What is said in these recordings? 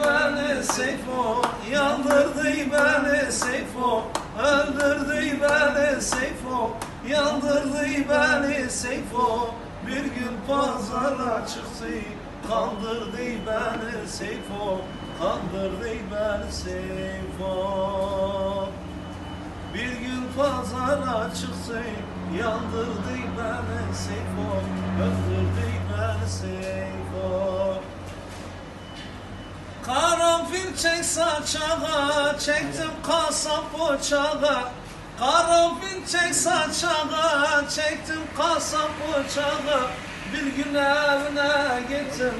beni Seyfo Yandırdı beni Seyfo. Öldürdü beni Seyfo Yandırdı beni Seyfo. Bir gün pazara çıktı Kandırdı beni Seyfo. Kandırdı beni Seyfo. Bir gün pazara çıksın Yandırdı beni Seyfo. Öldürdü beni Seyfo çek saçağa Çektim kasap bıçağa Karanfil çek saçağa Çektim kasap bıçağa Bir gün evine gittim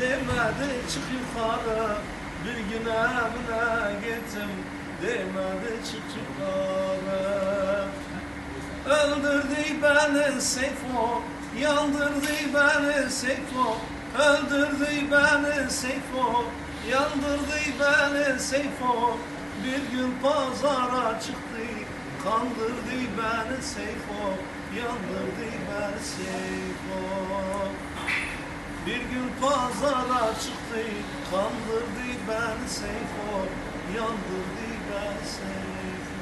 Demedi çık yukarı. Bir gün evine gittim Demedi çık yukarı. Öldürdü beni Seyfo Yandırdı beni Seyfo Öldürdü beni Seyfo Yandırdı beni Seyfo Bir gün pazara çıktı Kandırdı beni Seyfo Yandırdı beni Seyfo bir gün pazara çıktı, kandırdı beni Seyfo, yandırdı beni Seyfo.